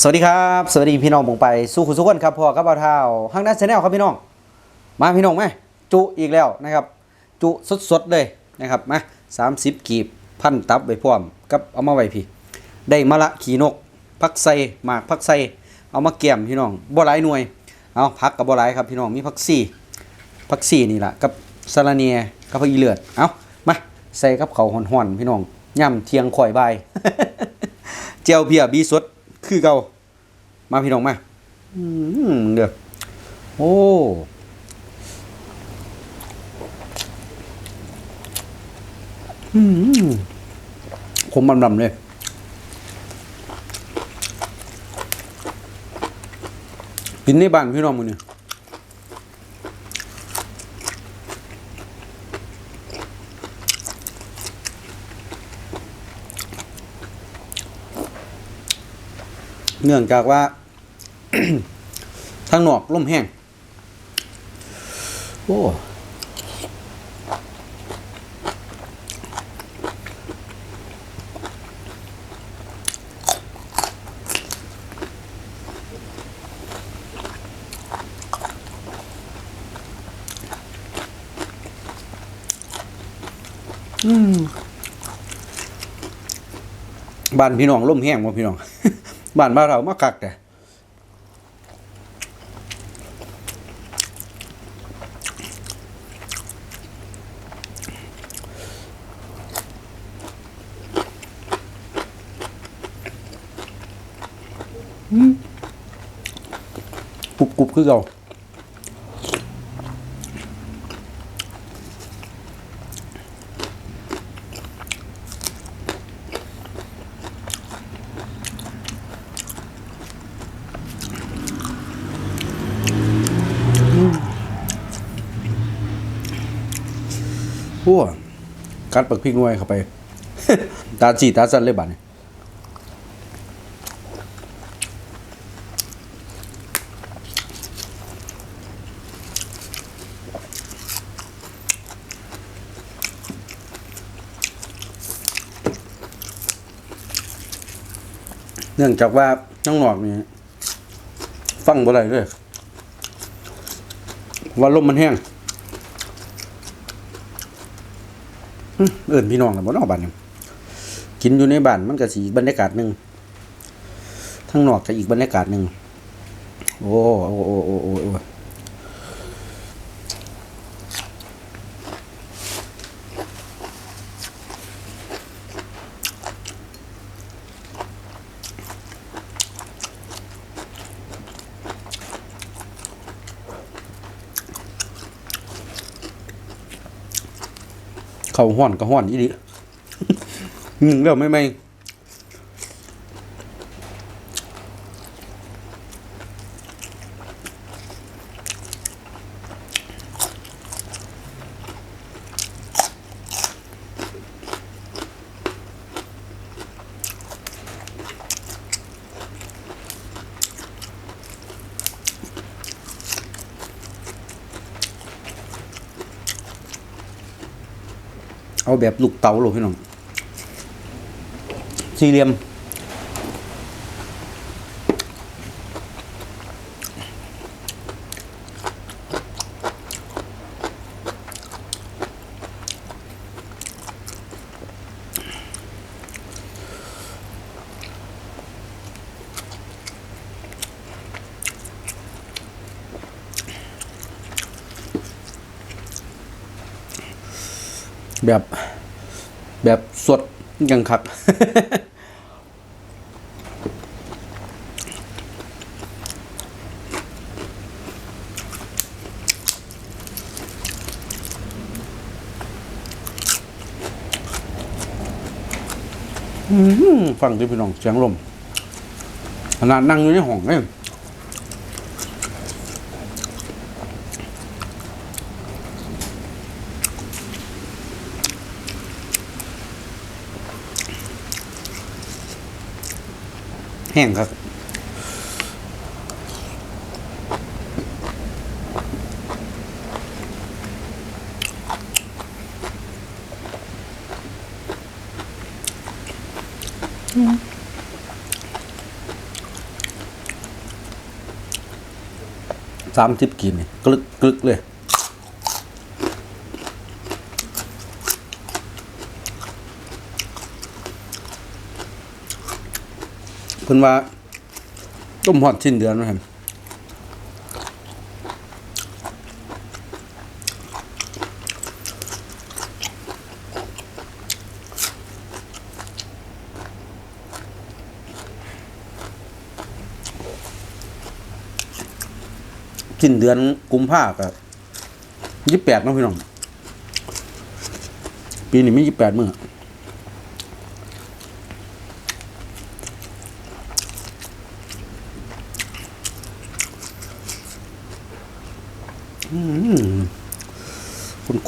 สวัสดีครับสวัสดีพี่น้องผมไปสู้คุณสุกคนครับพ่อกับเบาเท้าห้างด้านชาแนลครับพี่น้อง มาพี่น้องไหมจุอีกแล้วนะครับ จุสดๆเลยนะครับมาสามสิบกีบพันตับไว้พร้อมกับเอามาไว้พี่ ได้มะละขี่นกพักไซหมากพักไซเอามาแกมพี่น้องบ่หลายหน่วยเอาพักกับบ่หลายครับพี่น้องมีพักซี่พักซี่นี่แหละกับสาลาเนียกับพักอีเลือดเอามาใส่กับเขาห่อนๆพี่น้องย่ำเทียงข่อยใบเจียวเบียบีสด คือเก่ามาพี่น้องมาอืมเดือโอ้อืมคมดำๆเลยกินในบ้านพี่น้องมึงเนี่ย เนื่องจากว่า ทางนอกลมแห้ง โอ้บ้านพี่น้องล่มแห้งบ่พี่น้อง บ้านมาเรามาคักแต่กรุบกรุบคือเก่า พัวกัดปักพริกงวยเข้าไป ตาจีตาสันเลยบัดนี้เนื่องจากว่าน้องหนอกนี่ฟังบ่ได้เลยว่าลมมันแห้ง เอินพี่น้องนะบ่เนอกบ้านนี่กินอยู่ในบ้านมันก็สิอีบรรยากาศหนึ่งทั้งนอกก็อีกบรรยากาศหนึ่งโอ้โอ้โอ้โอ้ เขาห้อนก็ห้อนอีดิหนึ่งแล้วไม่ไม่ เอาแบบลูกเต๋าโลกพี่น้อง สี่เหลี่ยม แบบแบบสดยังคักอื้อหือฟังดิพี่น้องเสียงลมขนาดนั่งอยู่ในห้องเนี่ย แห้งครับสามสิบกินกลึกกลึกเลย เพิ่นว่า ต้มหอดสิ้นเดือนนะครับสิ้นเดือนกุมภากับยี่สิบแปดนาะพี่น้อง ปีนี้มียี่สิบแปดมื้อ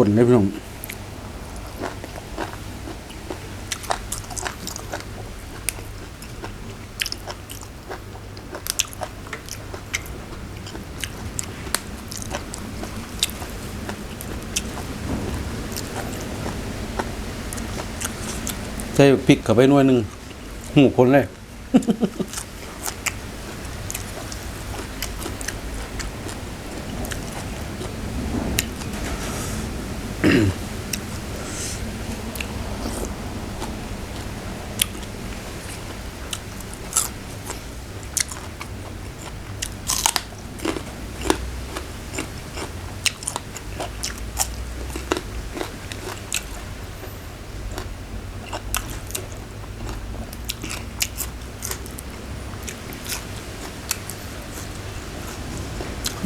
คนๆเลยพี่น้องใส่พริกเข้าไปหน่วยหนึ่งหูคนเลย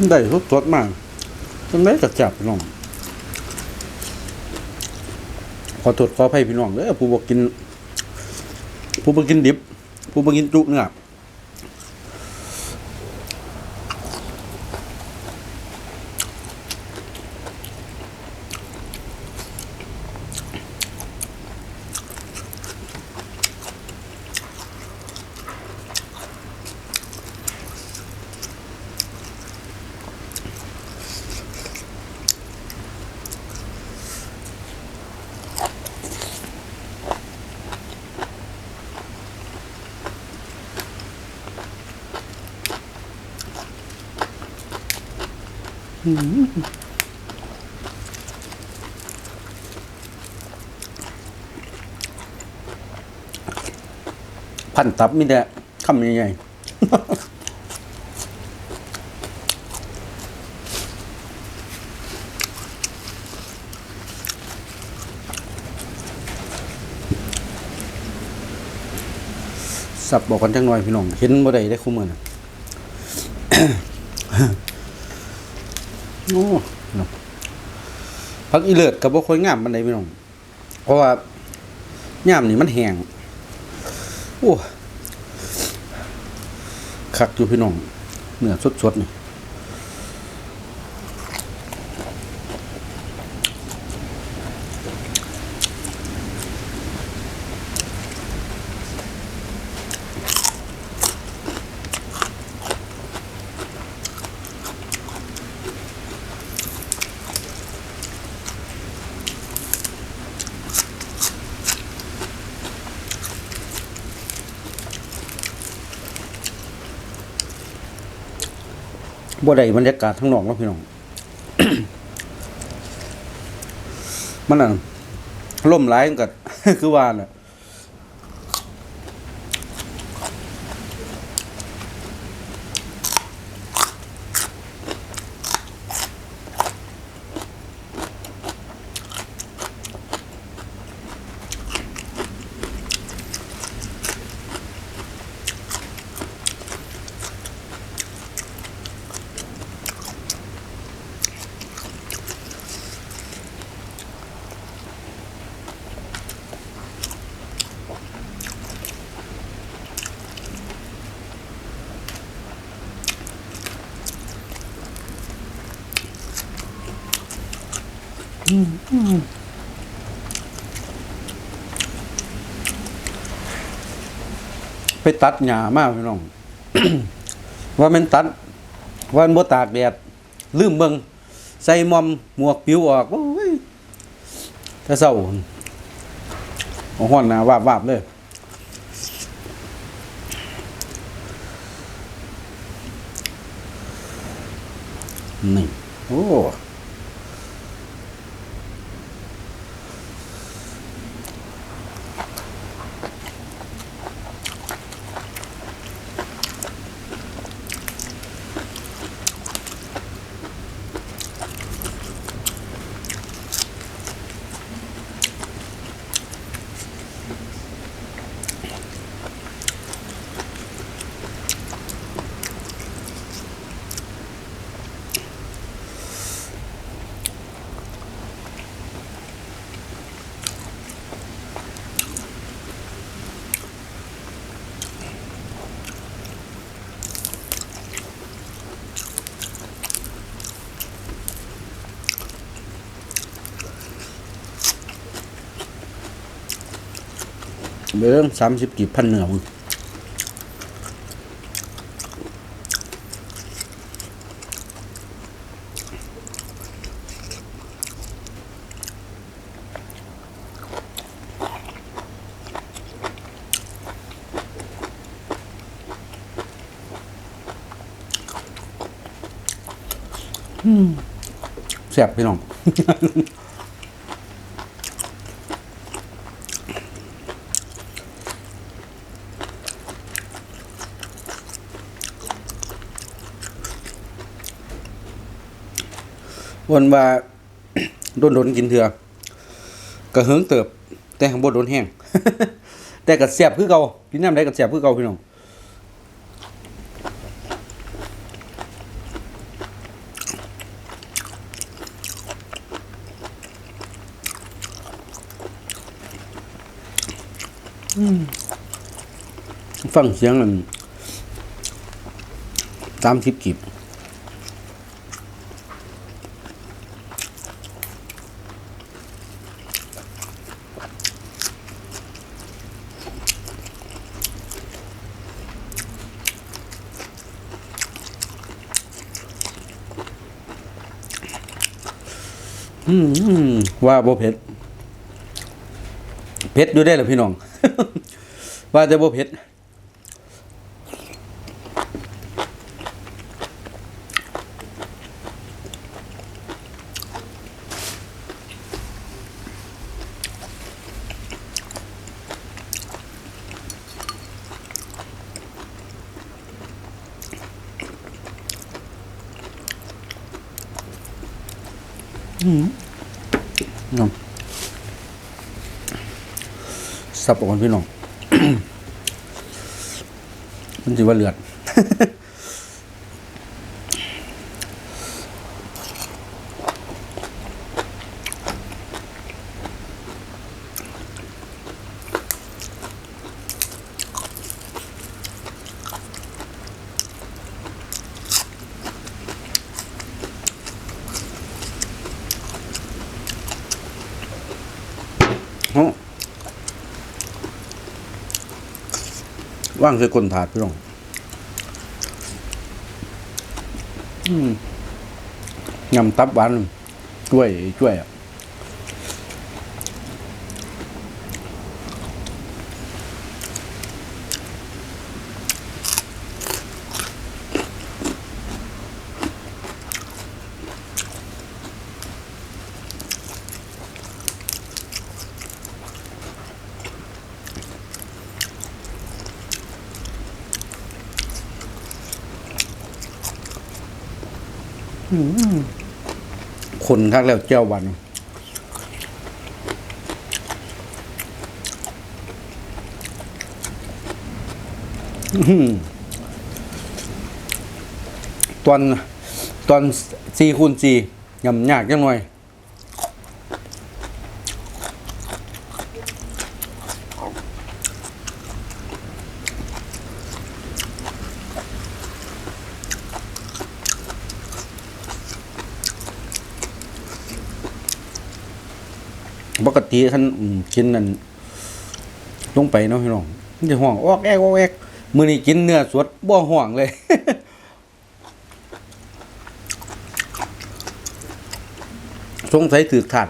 ได้สดสดมากจังได้กระจับพี่น้อง ขอโทษขออภัยพี่น้องเด้อผู้บอกิน ผู้บอกินดิบ ผู้บ่กินจุเนื้อ พันตับมีแต่คำใหญ่ๆสับบอกกันจังหน่อยพี่น้อง เห็นบ่ได้ได้คุ้มอนะ โอ้พักอีเลิศกับบ่ค่อยงามมันไดพี่น้องเพราะว่าย่ามนี่มันแห้งโอ้คักอยู่พี่น้องเนื้อสดๆนี่ บ่ได้บรรยากาศทั้งนอกแล้วพี่น้อง มันน่ะล่มร้ายกันก็คือว่าน่ะ ไปตัดหญ้ามาพี่น้อง ว่ามันตัด ว่ามันบ่ตากแดดลืมเบิ่งใส่หมอมหมวกปิวออกโอ้ยถ้าเศร้าโอ้อนหน้าวาบๆเลย นี่โอ้ เบิ่งสามสิบกี่พันเหนือมึงแซ่บพี่น้อง วันว่าโดนโดนๆกินเถื่อกระเฮิงเติบ แต่ข้างบนโดนแห้งแต่กระเสียบคือเก่ากินน้ำได้กระเสียบคือเก่าพี่น้องฟังเสียงมันสามสิบกีบ อืม ว่าบ่เผ็ดเผ็ดอยู่ได้หรอพี่น้อง ว่าจะบ่เผ็ด สับออกกันพี่น้อง มันสิว่าเลือด ว่างใส่ก้นถาดพี่น้องอืมยำตับหวานช่วยช่วยอะ คนทักแล้วเจ้าวันตอนตอนสี่คูณสี่ยำยากจังหน่อย ปกติท่านกินนั่นลงไปเนาะพี่น้องมันจะห่วงออกแอกออกแอกมื้อนี้กินเนื้อสดบ่ห่วงเลยสงสัยถือขาด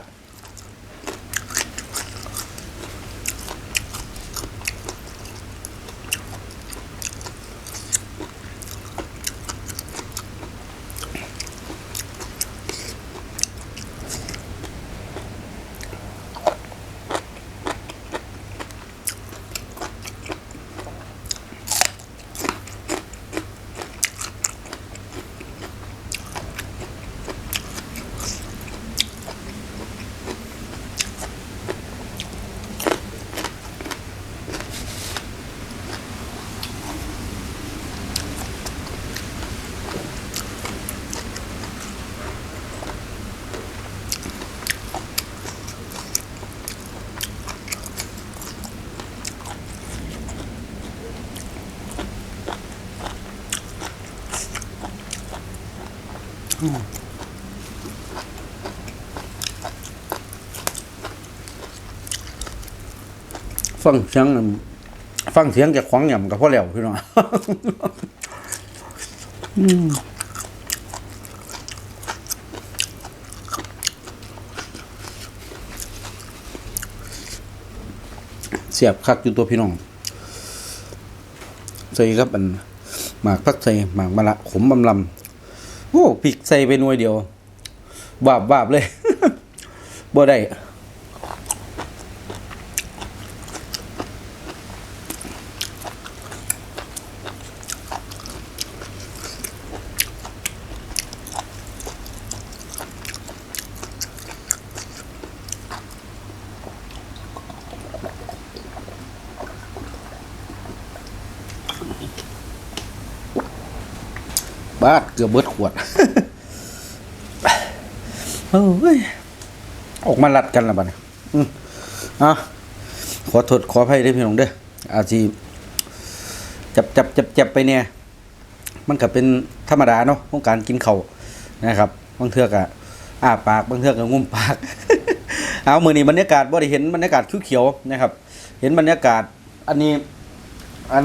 ฟังเสียงนั่นฟังเสียงจากขวางหย่ำกับพ่อแล้วพี่น้องเสียบคักอยู่ตัวพี่น้องใส่ครับอันหมากพักใส่หมากมะละขมบำลำโอ้พริกใส่ไปหน่วยเดียวบาบบาบเลยบ่ได้ บาเกือบเบิดขวดเฮ้ยออกมาลัดกันล้วบัดนี้อืมอะขอโทษขออภัยด้วยพี่น้องเด้ออาจสิจับจับจับจับไปเนี่ย มันก็เป็นธรรมดาเนาะของการกินเขานะครับบางเทือกอะอ้าปากบางเทือกก็งุ้มปาก เอามือนี้บรรยากาศบ่ได้เห็นบรรยากาศเขียวๆนะครับ เห็นบรรยากาศ อันนี้ อัน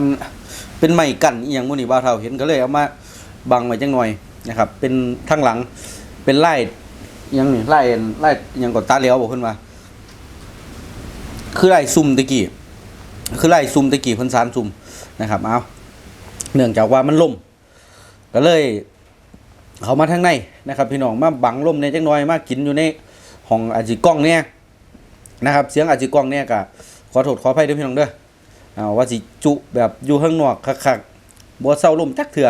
เป็นไม้กั้นอย่างมื้อนี้บ่าเฒ่าเห็นก็เลยเอามา บังไว้จังหน่อยนะครับ เป็นทางหลังเป็นไล่ยังนี่ไล่ไล่ยังก็ตาเลี้ยวบอกเพิ่นว่าคือไล่ซุ่มตะกี้คือไล่ซุ่มตะกี้พิ่นสารซุ่มนะครับเอาเนื่องจากว่ามันล่มก็เลย เขามาทางในนะครับ พี่น้องมาบังล่มในจังหน่อยมากินอยู่ในห้องอาจิกล้องเนี่ยนะครับ เสียงอาจิกล้องเนี่ยก็ขอโทษขออภัยด้วยพี่น้องเด้อเอาว่าสิจุแบบอยู่ข้างนอกคักๆบ่เศร้าล่มจักเถื่อ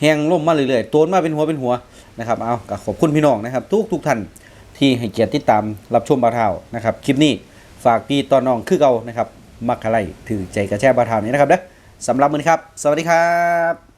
แหงล่มมาเรื่อยๆโตนมาเป็นหัวเป็นหัวนะครับเอากขอบคุณพี่น้องนะครับ ทุกทุกท่านที่ให้เกียรติติดตามรับชมบาเทานะครับคลิปนี้ฝากพี่ตอนน้องคือเก่านะครับมักอะไรถือใจกระแช่บาเทานี้นะครับเด้อสำหรับมือนี้ครับ สวัสดีครับ